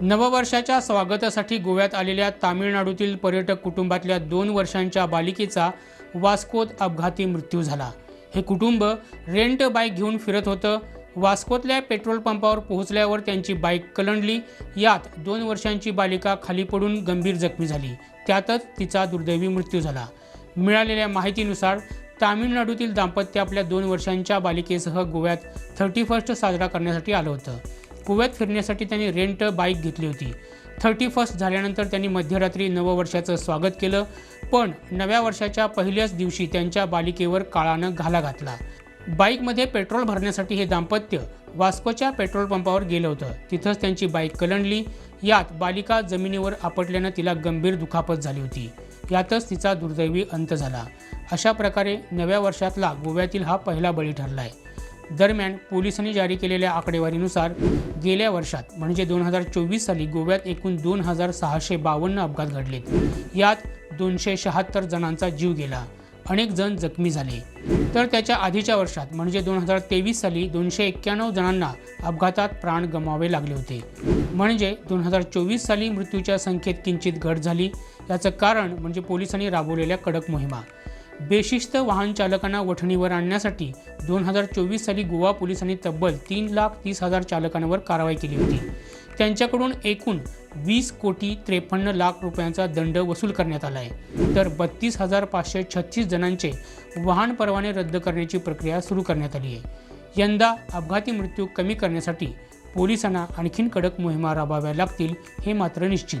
नववर्षाच्या स्वागतासाठी गोव्यात आलेल्या तामिळनाडूतील पर्यटक कुटुंबातल्या दोन वर्षांच्या बालिकेचा वास्कोत अपघाती मृत्यू झाला. हे कुटुंब रेंट बाईक घेऊन फिरत होतं. वास्कोतल्या पेट्रोल पंपावर पोहोचल्यावर त्यांची बाईक कलंडली. यात दोन वर्षांची बालिका खाली पडून गंभीर जखमी झाली. त्यातच तिचा दुर्दैवी मृत्यू झाला. मिळालेल्या माहितीनुसार तामिळनाडूतील दाम्पत्य आपल्या दोन वर्षांच्या बालिकेसह गोव्यात थर्टी फर्स्ट साजरा करण्यासाठी आलं होतं. गोव्यात फिरण्यासाठी त्यांनी रेंट बाईक घेतली होती. थर्टी फर्स्ट झाल्यानंतर त्यांनी मध्यरात्री नववर्षाचं स्वागत केलं पण नव्या वर्षाच्या पहिल्याच दिवशी त्यांच्या बालिकेवर काळानं घाला घातला. बाईकमध्ये पेट्रोल भरण्यासाठी हे दाम्पत्य वास्कोच्या पेट्रोल पंपावर गेलं होतं. तिथंच त्यांची बाईक कलंडली. यात बालिका जमिनीवर आपटल्यानं तिला गंभीर दुखापत झाली होती. यातच तिचा दुर्दैवी अंत झाला. अशा प्रकारे नव्या वर्षातला गोव्यातील हा पहिला बळी ठरला आहे दरम्यान पोलिसांनी जारी केलेल्या आकडेवारीनुसार गेल्या वर्षात म्हणजे दोन हजार चोवीस साली गोव्यात एकूण दोन हजार सहाशे बावन्न अपघात घडलेत यात दोनशे शहात्तर जणांचा जीव गेला अनेक जण जखमी झाले. तर त्याच्या आधीच्या वर्षात म्हणजे दोन हजार तेवीस साली दोनशे एक्क्याण्णव जणांना अपघातात प्राण गमावे लागले होते. म्हणजे दोन हजार चोवीस साली मृत्यूच्या संख्येत किंचित घट झाली याचं कारण म्हणजे पोलिसांनी राबवलेल्या कडक मोहिमा. बेशिस्त वाहन चालकांना वठणीवर आणण्यासाठी दोन हजार चोवीस साली गोवा पोलिसांनी तब्बल तीन लाख तीस हजार चालकांवर कारवाई केली होती. त्यांच्याकडून एकूण वीस कोटी त्रेपन्न लाख रुपयांचा दंड वसूल करण्यात आला आहे. तर बत्तीस हजार पाचशे छत्तीस जणांचे वाहन परवाने रद्द करण्याची प्रक्रिया सुरू करण्यात आली आहे. यंदा अपघाती मृत्यू कमी करण्यासाठी पोलिसांना आणखीन कडक मोहिमा राबवाव्या लागतील हे मात्र निश्चित.